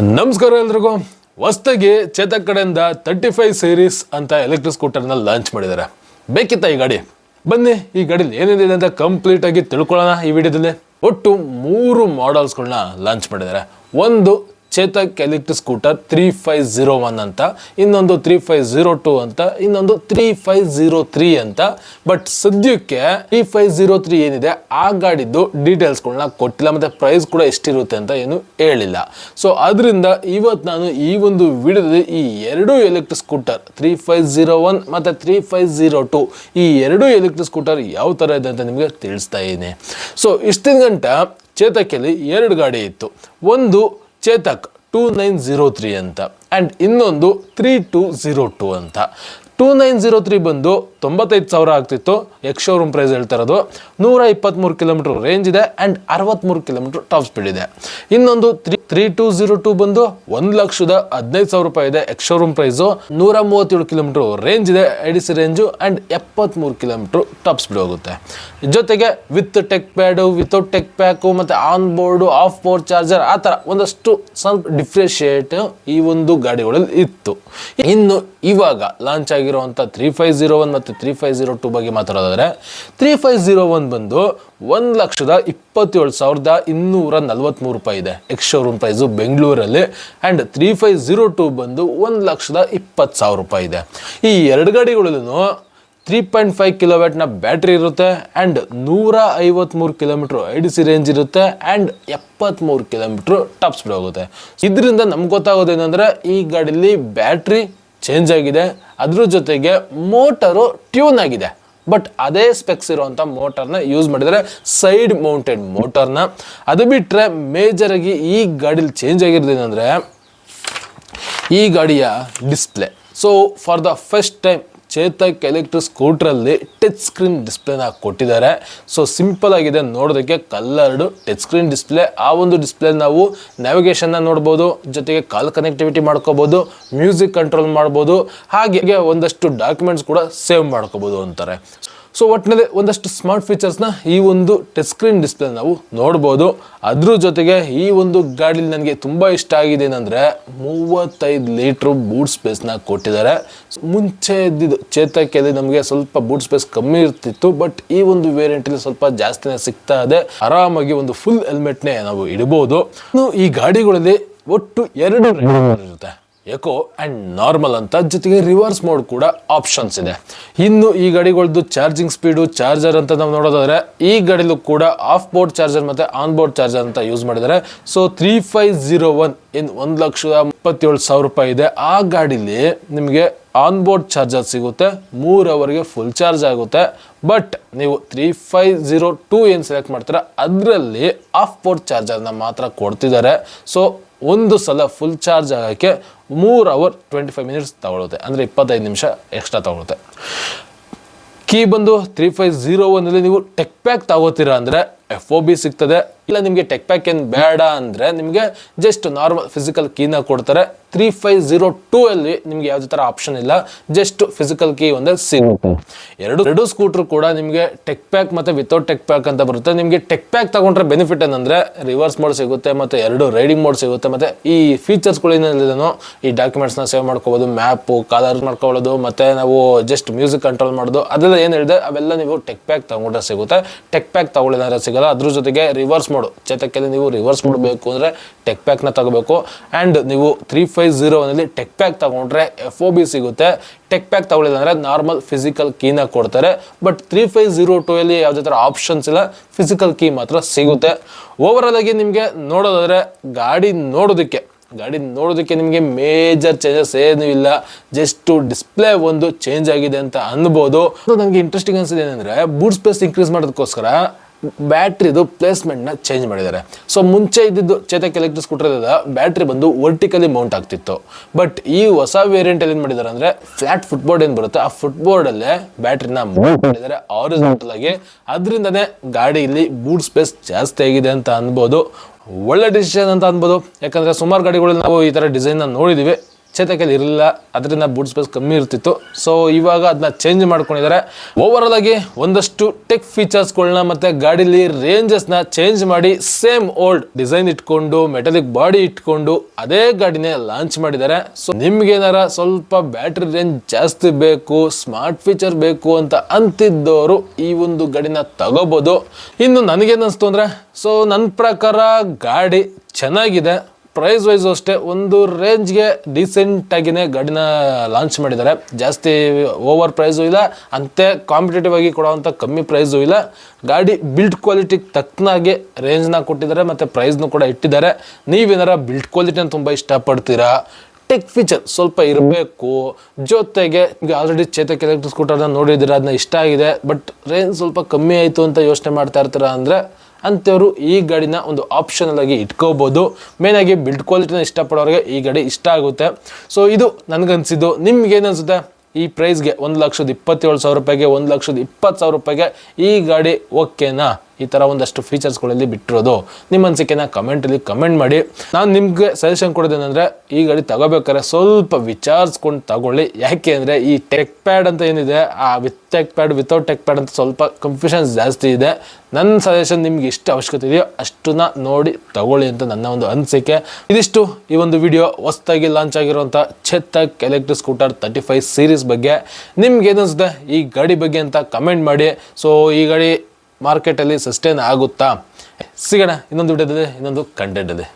ನಮಸ್ಕಾರ ಎಲ್ರಿಗೂ. ಹೊಸ್ದಾಗಿ ಚೇತಕ್ ಕಡೆಯಿಂದ ತರ್ಟಿ ಫೈವ್ ಸೀರೀಸ್ ಅಂತ ಎಲೆಕ್ಟ್ರಿಕ್ ಸ್ಕೂಟರ್ನ ಲಾಂಚ್ ಮಾಡಿದ್ದಾರೆ. ಬೇಕಿತ್ತ ಈ ಗಾಡಿ? ಬನ್ನಿ, ಈ ಗಾಡಿಲಿ ಏನೇನಿದೆ ಅಂತ ಕಂಪ್ಲೀಟಾಗಿ ತಿಳ್ಕೊಳ್ಳೋಣ ಈ ವಿಡಿಯೋದಲ್ಲಿ. ಒಟ್ಟು ಮೂರು ಮಾಡೆಲ್ಸ್ಗಳನ್ನ ಲಾಂಚ್ ಮಾಡಿದ್ದಾರೆ. ಒಂದು Chetak electric scooter three five zero one ಅಂತ, ಇನ್ನೊಂದು ತ್ರೀ ಫೈವ್ ಜೀರೋ ಟು ಅಂತ, ಇನ್ನೊಂದು ತ್ರೀ ಫೈವ್ ಜೀರೋ ತ್ರೀ ಅಂತ. ಬಟ್ ಸದ್ಯಕ್ಕೆ ತ್ರೀ ಫೈವ್ ಝೀರೋ ತ್ರೀ ಏನಿದೆ, ಆ ಗಾಡಿದ್ದು ಡೀಟೇಲ್ಸ್ಗಳನ್ನ ಕೊಟ್ಟಿಲ್ಲ, ಮತ್ತೆ ಪ್ರೈಸ್ ಕೂಡ ಎಷ್ಟಿರುತ್ತೆ ಅಂತ ಏನು ಹೇಳಿಲ್ಲ. ಸೊ ಅದರಿಂದ ಇವತ್ತು ನಾನು ಈ ಒಂದು ವಿಡಿಯೋದಲ್ಲಿ ಈ ಎರಡು electric scooter three five zero one ಮತ್ತು ತ್ರೀ ಫೈವ್ ಝೀರೋ ಟು ಈ ಎರಡು ಎಲೆಕ್ಟ್ರಿಕ್ ಸ್ಕೂಟರ್ ಯಾವ ಥರ ಇದೆ ಅಂತ ನಿಮಗೆ ತಿಳಿಸ್ತಾ ಇದ್ದೀನಿ. ಸೊ ಇಷ್ಟಿನ ಗಂಟ ಚೇತಕಲ್ಲಿ ಎರಡು ಗಾಡಿ ಇತ್ತು. ಒಂದು Chetak two nine zero three ಅಂತ. ಆ್ಯಂಡ್ ಇನ್ನೊಂದು ತ್ರೀ ಟೂ ಜೀರೋ ಟು ಅಂತ. ಟೂ ನೈನ್ ಜೀರೋ ತ್ರೀ ಬಂದು ತೊಂಬತ್ತೈದು ಸಾವಿರ ಆಗ್ತಿತ್ತು. ಎಕ್ಸ್ ಶೋರೂಮ್ ಪ್ರೈಸ್ ಹೇಳ್ತಾ ಇರೋದು. ನೂರ ಇಪ್ಪತ್ತ್ಮೂರು ಕಿಲೋಮೀಟ್ರ್ ರೇಂಜ್ ಇದೆ ಆ್ಯಂಡ್ ಅರವತ್ತ್ಮೂರು ಕಿಲೋಮೀಟ್ರ್ ಟಾಪ್ ಸ್ಪೀಡ್ ಇದೆ. ಇನ್ನೊಂದು three three two zero two ಬಂದು ಒಂದು ಲಕ್ಷದ ಹದಿನೈದು ಸಾವಿರ ರೂಪಾಯಿ ಇದೆ ಎಕ್ಸ್ ಶೋರೂಮ್ ಪ್ರೈಸು ನೂರ ಮೂವತ್ತೇಳು ಕಿಲೋಮೀಟ್ರ್ ರೇಂಜ್ ಇದೆ I D C range and ಎಪ್ಪತ್ತ್ಮೂರು ಕಿಲೋಮೀಟ್ರ್ ಟಾಪ್ ಸ್ಪೀಡ್ ಹೋಗುತ್ತೆ. ಜೊತೆಗೆ with tech pad without tech pack ಮತ್ತು on board off board charger ಆ ಥರ ಒಂದಷ್ಟು ಸ್ವಲ್ಪ ಡಿಫ್ರೆಶಿಯೇಟ್ ಈ ಒಂದು ಗಾಡಿಗಳಲ್ಲಿ ಇತ್ತು. ಇನ್ನು ಇವಾಗ ಲಾಂಚ್ ಆಗಿರುವಂಥ ತ್ರೀ ಫೈವ್ ಝೀರೋ ಒನ್ ಮತ್ತು ತ್ರೀ ಫೈವ್ ಝೀರೋ ಟು ಬಗ್ಗೆ ಮಾತಾಡೋದಾದರೆ ತ್ರೀ ಫೈವ್ ಝೀರೋ ಒನ್ ಬಂದು ಒಂದು ಲಕ್ಷದ ಇಪ್ಪತ್ತೇಳು ಸಾವಿರದ ಇನ್ನೂರ ನಲ್ವತ್ತ್ಮೂರು ರೂಪಾಯಿ ಇದೆ. ಎಕ್ಸ್ ಶೋರೂಮ್ ಪ್ರೈಸು ಬೆಂಗಳೂರಲ್ಲಿ and three five zero two ಬಂದು ಒಂದು ಲಕ್ಷದ ಇಪ್ಪತ್ತು ಸಾವಿರ ರೂಪಾಯಿ ಇದೆ. ಈ ಎರಡು ಗಾಡಿಗಳಲ್ಲೂ ತ್ರೀ ಪಾಯಿಂಟ್ ಫೈವ್ ಕಿಲೋವ್ಯಾಟ್ನ ಬ್ಯಾಟ್ರಿ ಇರುತ್ತೆ ಆ್ಯಂಡ್ ನೂರ ಐವತ್ತ್ಮೂರು kilometre I D C range ಇರುತ್ತೆ ಆ್ಯಂಡ್ ಎಪ್ಪತ್ತ್ಮೂರು ಕಿಲೋಮೀಟ್ರ್ ಟಾಪ್ ಸ್ಪೀಡ್ ಹೋಗುತ್ತೆ. ಇದರಿಂದ ನಮ್ಗೆ ಗೊತ್ತಾಗೋದೇನೆಂದರೆ, ಈ ಗಾಡೀಲಿ ಬ್ಯಾಟ್ರಿ ಚೇಂಜ್ ಆಗಿದೆ. ಅದ್ರ ಜೊತೆಗೆ ಮೋಟರು ಟ್ಯೂನ್ ಆಗಿದೆ. ಬಟ್ ಅದೇ ಸ್ಪೆಕ್ಸ್ ಇರುವಂಥ ಮೋಟರ್ನ ಯೂಸ್ ಮಾಡಿದರೆ ಸೈಡ್ ಮೌಂಟೆಡ್ ಮೋಟರ್ನ. ಅದು ಬಿಟ್ಟರೆ ಮೇಜರಾಗಿ ಈ ಗಾಡೀಲಿ ಚೇಂಜ್ ಆಗಿರೋದೇನೆಂದರೆ ಈ ಗಾಡಿಯ display so far the first time Chetak electric ಸ್ಕೂಟ್ರಲ್ಲಿ touch screen ಡಿಸ್ಪ್ಲೇನ ಕೊಟ್ಟಿದ್ದಾರೆ. ಸೊ ಸಿಂಪಲ್ ಆಗಿದೆ ನೋಡೋದಕ್ಕೆ ಕಲ್ಲರ್ಡು ಟಚ್ ಸ್ಕ್ರೀನ್ ಡಿಸ್ಪ್ಲೇ. ಆ ಒಂದು ಡಿಸ್ಪ್ಲೇ ನಾವು ನ್ಯಾವಿಗೇಷನ್ನ ನೋಡ್ಬೋದು, ಜೊತೆಗೆ ಕಾಲ್ ಕನೆಕ್ಟಿವಿಟಿ ಮಾಡ್ಕೋಬೋದು ಮ್ಯೂಸಿಕ್ ಕಂಟ್ರೋಲ್ ಮಾಡ್ಬೋದು, ಹಾಗೆ ಒಂದಷ್ಟು ಡಾಕ್ಯುಮೆಂಟ್ಸ್ ಕೂಡ ಸೇವ್ ಮಾಡ್ಕೋಬೋದು ಅಂತಾರೆ. ಸೊ ಒಟ್ಟಿನಲ್ಲಿ ಒಂದಷ್ಟು ಸ್ಮಾರ್ಟ್ ಫೀಚರ್ಸ್ನ ಈ ಒಂದು ಟಚ್ ಸ್ಕ್ರೀನ್ ಡಿಸ್ಪ್ಲೇ ನಾವು ನೋಡ್ಬೋದು. ಅದ್ರ ಜೊತೆಗೆ ಈ ಒಂದು ಗಾಡೀಲಿ ನನಗೆ ತುಂಬ ಇಷ್ಟ ಆಗಿದೆ ಏನಂದರೆ ಮೂವತ್ತೈದು ಲೀಟ್ರ್ ಬೂಟ್ ಸ್ಪೇಸ್ನ ಕೊಟ್ಟಿದ್ದಾರೆ. ಮುಂಚೆ ಇದ್ದಿದ್ದು ಚೇತಕ್ಕೆ ನಮಗೆ ಸ್ವಲ್ಪ ಬೂಟ್ ಸ್ಪೇಸ್ ಕಮ್ಮಿ ಇರ್ತಿತ್ತು ಬಟ್ ಈ ಒಂದು ವೇರಿಯಂಟಲ್ಲಿ ಸ್ವಲ್ಪ ಜಾಸ್ತಿನೇ ಸಿಗ್ತಾ ಇದೆ. ಆರಾಮಾಗಿ ಒಂದು ಫುಲ್ ಹೆಲ್ಮೆಟ್ನೇ ನಾವು ಇನ್ನು ಈ ಗಾಡಿಗಳಲ್ಲಿ ಒಟ್ಟು ಎರಡು ಇರುತ್ತೆ. ಎಕೋ ಆ್ಯಂಡ್ ನಾರ್ಮಲ್ ಅಂತ ಜೊತೆಗೆ ರಿವರ್ಸ್ ಮೋಡ್ ಕೂಡ ಆಪ್ಷನ್ಸ್ ಇದೆ. ಇನ್ನು ಈ ಗಾಡಿಗಳದ್ದು ಚಾರ್ಜಿಂಗ್ ಸ್ಪೀಡು ಚಾರ್ಜರ್ ಅಂತ ನಾವು ನೋಡೋದಾದರೆ ಈ ಗಾಡಿಲೂ ಕೂಡ ಆಫ್ ಬೋರ್ಡ್ ಚಾರ್ಜರ್ ಮತ್ತು ಆನ್ ಬೋರ್ಡ್ ಚಾರ್ಜರ್ ಅಂತ ಯೂಸ್ ಮಾಡಿದ್ದಾರೆ. So three five zero one in ಒಂದು ಲಕ್ಷದ ಇಪ್ಪತ್ತೇಳು ಸಾವಿರ ರೂಪಾಯಿ ಇದೆ. ಆ ಗಾಡೀಲಿ ನಿಮಗೆ ಆನ್ ಬೋರ್ಡ್ ಚಾರ್ಜರ್ ಸಿಗುತ್ತೆ. ಮೂರು ಅವರ್ಗೆ ಫುಲ್ ಚಾರ್ಜ್ ಆಗುತ್ತೆ. ಬಟ್ ನೀವು ತ್ರೀ ಫೈವ್ ಜೀರೋ ಟೂ ಏನು ಸೆಲೆಕ್ಟ್ ಮಾಡ್ತೀರಾ, ಅದರಲ್ಲಿ ಆಫ್ ಬೋರ್ಡ್ ಚಾರ್ಜರ್ನ ಮಾತ್ರ ಕೊಡ್ತಿದ್ದಾರೆ. ಸೊ ಒಂದು ಸಲ ಫುಲ್ ಚಾರ್ಜ್ ಆಗೋಕ್ಕೆ ಮೂರು ಅವರ್ ಟ್ವೆಂಟಿ ಫೈವ್ ಮಿನಿಟ್ಸ್ ತಗೊಳುತ್ತೆ. ಅಂದರೆ ಇಪ್ಪತ್ತೈದು ನಿಮಿಷ ಎಕ್ಸ್ಟ್ರಾ ತಗೊಳುತ್ತೆ. ಕೀ ಬಂದು ತ್ರೀ ಫೈವ್ ಝೀರೋ ಒನ್ನಲ್ಲಿ ನೀವು ಟೆಕ್ ಪ್ಯಾಕ್ ತಗೋತೀರಾ ಅಂದರೆ ಎಫ್ ಒ ಬಿ ಸಿಗ್ತದೆ. ಇಲ್ಲ ನಿಮಗೆ ಟೆಕ್ ಪ್ಯಾಕ್ ಏನು ಬೇಡ ಅಂದರೆ ನಿಮಗೆ ಜಸ್ಟ್ ನಾರ್ಮಲ್ ಫಿಸಿಕಲ್ ಕೀನ ಕೊಡ್ತಾರೆ. ತ್ರೀ ಫೈವ್ ಜೀರೋ ಟೂ ಅಲ್ಲಿ ನಿಮ್ಗೆ ಯಾವುದೇ ಥರ ಆಪ್ಷನ್ ಇಲ್ಲ. ಜಸ್ಟ್ ಫಿಸಿಕಲ್ ಕೀ ಒಂದೇ ಸಿಗುತ್ತೆ ಎರಡು ಎರಡು ಸ್ಕೂಟರ್ ಕೂಡ ನಿಮಗೆ ಟೆಕ್ ಪ್ಯಾಕ್ ಮತ್ತು ವಿತೌಟ್ ಟೆಕ್ ಪ್ಯಾಕ್ ಅಂತ ಬರುತ್ತೆ. ನಿಮಗೆ ಟೆಕ್ ಪ್ಯಾಕ್ ತಗೊಂಡ್ರೆ ಬೆನಿಫಿಟ್ ಏನಂದರೆ ರಿವರ್ಸ್ ಮೋಡ್ ಸಿಗುತ್ತೆ ಮತ್ತು ಎರಡು ರೈಡಿಂಗ್ ಮೋಡ್ ಸಿಗುತ್ತೆ. ಮತ್ತು ಈ ಫೀಚರ್ಸ್ಗಳು ಏನೇನಿದೆನೋ ಈ ಡಾಕ್ಯುಮೆಂಟ್ಸ್ನ ಸೇವ್ ಮಾಡ್ಕೋಬೋದು. ಮ್ಯಾಪು ಕಾಲರ್ ಮಾಡ್ಕೊಳ್ಳೋದು ಮತ್ತು ನಾವು ಜಸ್ಟ್ ಮ್ಯೂಸಿಕ್ ಕಂಟ್ರೋಲ್ ಮಾಡೋದು. ಅದೆಲ್ಲ ಏನು ಹೇಳಿದೆ? ಅವೆಲ್ಲ ನೀವು ಟೆಕ್ ಪ್ಯಾಕ್ ತಗೊಂಡ್ರೆ ಸಿಗುತ್ತೆ. ಟೆಕ್ ಪ್ಯಾಕ್ ತಗೊಳ್ಳಿದ್ರೆ ಸಿಗಲ್ಲ ಅದ್ರ ಜೊತೆಗೆ ರಿವರ್ಸ್ ಮೋಡ್ ಚೇತಕ್ಕಲ್ಲಿ ನೀವು ರಿವರ್ಸ್ ಮೋಡ್ ಬೇಕು ಅಂದರೆ ಟೆಕ್ ಪ್ಯಾಕ್ನ ತಗೋಬೇಕು. ಆ್ಯಂಡ್ ನೀವು ತ್ರೀ ಫೈವ್ ಜೀರೋ ಒನಲ್ಲಿ ಟೆಕ್ ಪ್ಯಾಕ್ ತಗೊಂಡ್ರೆ ಎಫ್ ಒ ಬಿ ಸಿಗುತ್ತೆ. ಟೆಕ್ ಪ್ಯಾಕ್ ತಗೊಳ್ಳಿದ್ರೆ ನಾರ್ಮಲ್ ಫಿಸಿಕಲ್ ಕೀನ ಕೊಡ್ತಾರೆ. But three five zero two ಅಲ್ಲಿ ಯಾವುದೇ ಥರ ಆಪ್ಷನ್ಸ್ ಇಲ್ಲ ಫಿಸಿಕಲ್ ಕೀ ಮಾತ್ರ ಸಿಗುತ್ತೆ. ಓವರಾಲ್ ಆಗಿ ನಿಮಗೆ ನೋಡೋದಾದರೆ ಗಾಡಿ ನೋಡೋದಕ್ಕೆ ಗಾಡಿ ನೋಡೋದಕ್ಕೆ ನಿಮಗೆ ಮೇಜರ್ ಚೇಂಜಸ್ ಏನೂ ಇಲ್ಲ. ಜಸ್ಟು ಡಿಸ್ಪ್ಲೇ ಒಂದು ಚೇಂಜ್ ಆಗಿದೆ ಅಂತ ಅನ್ಬೋದು. ನನಗೆ ಇಂಟ್ರೆಸ್ಟಿಂಗ್ ಅನ್ಸಿದೆ ಏನಂದರೆ ಬೂಟ್ ಸ್ಪೇಸ್ ಇನ್ಕ್ರೀಸ್ ಮಾಡೋದಕ್ಕೋಸ್ಕರ ಬ್ಯಾಟ್ರಿದು ಪ್ಲೇಸ್ಮೆಂಟ್ನ ಚೇಂಜ್ ಮಾಡಿದ್ದಾರೆ. ಸೊ ಮುಂಚೆ ಇದ್ದಿದ್ದು ಚೇತಕ್ ಎಲೆಕ್ಟ್ರಿಕ್ ಸ್ಕೂಟರ್ ಬ್ಯಾಟ್ರಿ ಬಂದು ವರ್ಟಿಕಲಿ ಮೌಂಟ್ ಆಗ್ತಿತ್ತು. ಬಟ್ ಈ ಹೊಸ ವೇರಿಯಂಟಲ್ಲಿ ಏನು ಮಾಡಿದ್ದಾರೆ ಅಂದರೆ ಫ್ಲಾಟ್ ಫುಟ್ಬೋರ್ಡ್ ಏನು ಬರುತ್ತೆ? ಆ ಫುಟ್ಬೋರ್ಡಲ್ಲೇ ಬ್ಯಾಟ್ರಿನ ಮೌಂಟ್ ಮಾಡಿದ್ದಾರೆ ಆರಿಜೆಂಟಲ್ ಆಗಿ. ಅದರಿಂದನೇ ಗಾಡಿಯಲ್ಲಿ ಬೂಟ್ ಸ್ಪೇಸ್ ಜಾಸ್ತಿ ಆಗಿದೆ ಅಂತ ಅನ್ಬೋದು. ಒಳ್ಳೆ ಡಿಸಿಷನ್ ಅಂತ ಅನ್ಬೋದು. ಯಾಕಂದರೆ ಸುಮಾರು ಗಾಡಿಗಳಲ್ಲಿ ನಾವು ಈ ಥರ ಡಿಸೈನ್ನ ನೋಡಿದ್ದೀವಿ ಚೇತಕಲ್ಲಿ ಇರಲಿಲ್ಲ. ಅದರಿಂದ ಬೂಟ್ ಸ್ಪೇಸ್ ಕಮ್ಮಿ ಇರ್ತಿತ್ತು. ಸೊ ಇವಾಗ ಅದನ್ನ ಚೇಂಜ್ ಮಾಡ್ಕೊಂಡಿದ್ದಾರೆ. ಓವರಾಲ್ ಆಗಿ ಒಂದಷ್ಟು ಟೆಕ್ ಫೀಚರ್ಸ್ಗಳನ್ನ ಮತ್ತೆ ಗಾಡೀಲಿ ರೇಂಜಸ್ನ ಚೇಂಜ್ ಮಾಡಿ ಸೇಮ್ ಓಲ್ಡ್ ಡಿಸೈನ್ ಇಟ್ಕೊಂಡು ಮೆಟಲಿಕ್ ಬಾಡಿ ಇಟ್ಕೊಂಡು ಅದೇ ಗಾಡಿನೇ ಲಾಂಚ್ ಮಾಡಿದ್ದಾರೆ. ಸೊ ನಿಮ್ಗೇನಾರ ಸ್ವಲ್ಪ ಬ್ಯಾಟ್ರಿ ರೇಂಜ್ ಜಾಸ್ತಿ ಬೇಕು ಸ್ಮಾರ್ಟ್ ಫೀಚರ್ ಬೇಕು ಅಂತ ಅಂತಿದ್ದವರು ಈ ಒಂದು ಗಾಡಿನ ತಗೋಬೋದು. ಇನ್ನು ನನಗೇನಿಸ್ತು ಅಂದ್ರೆ ಸೊ ನನ್ನ ಪ್ರಕಾರ ಗಾಡಿ ಚೆನ್ನಾಗಿದೆ. ಪ್ರೈಸ್ ವೈಸ್ ಅಷ್ಟೇ, ಒಂದು ರೇಂಜ್ಗೆ ಡೀಸೆಂಟ್ ಆಗಿನೇ ಗಾಡಿನ ಲಾಂಚ್ ಮಾಡಿದ್ದಾರೆ. ಜಾಸ್ತಿ ಓವರ್ ಪ್ರೈಸು ಇಲ್ಲ, ಅಂತೆ ಕಾಂಪಿಟೇಟಿವ್ ಆಗಿ ಕೊಡೋವಂಥ ಕಮ್ಮಿ ಪ್ರೈಸು ಇಲ್ಲ. ಗಾಡಿ ಬಿಲ್ಡ್ ಕ್ವಾಲಿಟಿಗೆ ತಕ್ಕನಾಗೆ ರೇಂಜ್ನ ಕೊಟ್ಟಿದ್ದಾರೆ, ಮತ್ತು ಪ್ರೈಸ್ನು ಕೂಡ ಇಟ್ಟಿದ್ದಾರೆ. ನೀವೇನಾರ ಬಿಲ್ಡ್ ಕ್ವಾಲಿಟಿನ ತುಂಬ ಇಷ್ಟಪಡ್ತೀರಾ? ಟೆಕ್ ಫೀಚರ್ ಸ್ವಲ್ಪ ಇರಬೇಕು. ಜೊತೆಗೆ ಈಗ ಆಲ್ರೆಡಿ ಚೇತಕ್ ಎಲೆಕ್ಟ್ರಿಕ್ ಸ್ಕೂಟರ್ನ ನೋಡಿದಿರ ಅದನ್ನ ಇಷ್ಟ ಆಗಿದೆ. ಬಟ್ ರೇಂಜ್ ಸ್ವಲ್ಪ ಕಮ್ಮಿ ಆಯಿತು ಅಂತ ಯೋಚನೆ ಮಾಡ್ತಾ ಇರ್ತೀರಾ ಅಂದರೆ ಅಂಥವ್ರು ಈ ಗಾಡಿನ ಒಂದು ಆಪ್ಷನಲ್ ಆಗಿ ಇಟ್ಕೋಬೋದು. ಮೇನ್ ಆಗಿ ಬಿಲ್ಡ್ ಕ್ವಾಲಿಟಿನ ಇಷ್ಟಪಡೋರಿಗೆ ಈ ಗಾಡಿ ಇಷ್ಟ ಆಗುತ್ತೆ. ಸೊ ಇದು ನನಗನ್ಸಿದ್ದು. ನಿಮ್ಗೆ ಏನು ಅನ್ಸುತ್ತೆ ಈ ಪ್ರೈಸ್ಗೆ ಒಂದು ಲಕ್ಷದ ಇಪ್ಪತ್ತೇಳು ಸಾವಿರ ರೂಪಾಯಿಗೆ ಒಂದು ಲಕ್ಷದ ಇಪ್ಪತ್ತು ಸಾವಿರ ರೂಪಾಯಿಗೆ ಈ ಗಾಡಿ ಓಕೆನಾ? ಈ ಥರ ಒಂದಷ್ಟು ಫೀಚರ್ಸ್ಗಳಲ್ಲಿ ಬಿಟ್ಟಿರೋದು. ನಿಮ್ಮ ಅನಿಸಿಕೆನ ಕಮೆಂಟಲ್ಲಿ ಕಮೆಂಟ್ ಮಾಡಿ. ನಾನು ನಿಮಗೆ ಸಜೆಷನ್ ಕೊಡೋದೇನೆಂದರೆ ಈ ಗಾಡಿ ತಗೋಬೇಕಾದ್ರೆ ಸ್ವಲ್ಪ ವಿಚಾರಿಸ್ಕೊಂಡು ತಗೊಳ್ಳಿ. ಯಾಕೆ ಅಂದರೆ ಈ ಟೆಕ್ ಪ್ಯಾಡ್ ಅಂತ ಏನಿದೆ, ಆ with tech pad without tech pad ಅಂತ ಸ್ವಲ್ಪ ಕನ್ಫ್ಯೂಷನ್ಸ್ ಜಾಸ್ತಿ ಇದೆ. ನನ್ನ ಸಜೆಷನ್ ನಿಮ್ಗೆ ಎಷ್ಟು ಅವಶ್ಯಕತೆ ಇದೆಯೋ ಅಷ್ಟನ್ನ ನೋಡಿ ತಗೊಳ್ಳಿ ಅಂತ ನನ್ನ ಒಂದು ಅನಿಸಿಕೆ. ಇದಿಷ್ಟು ಈ ಒಂದು ವಿಡಿಯೋ ಹೊಸದಾಗಿ ಲಾಂಚ್ ಆಗಿರುವಂಥ Chetak electric scooter thirty five series ಬಗ್ಗೆ. ನಿಮ್ಗೆ ಏನಿಸುತ್ತೆ ಈ ಗಾಡಿ ಬಗ್ಗೆ ಅಂತ ಕಮೆಂಟ್ ಮಾಡಿ. ಸೊ ಈ ಗಾಡಿ ಮಾರ್ಕೆಟಲ್ಲಿ ಸಸ್ಟೈನ್ ಆಗುತ್ತಾ? ಸಿಗೋಣ ಇನ್ನೊಂದು ವಿಡಿಯೋದಿದೆ ಇನ್ನೊಂದು ಕಂಟೆಂಟ್ ಇದೆ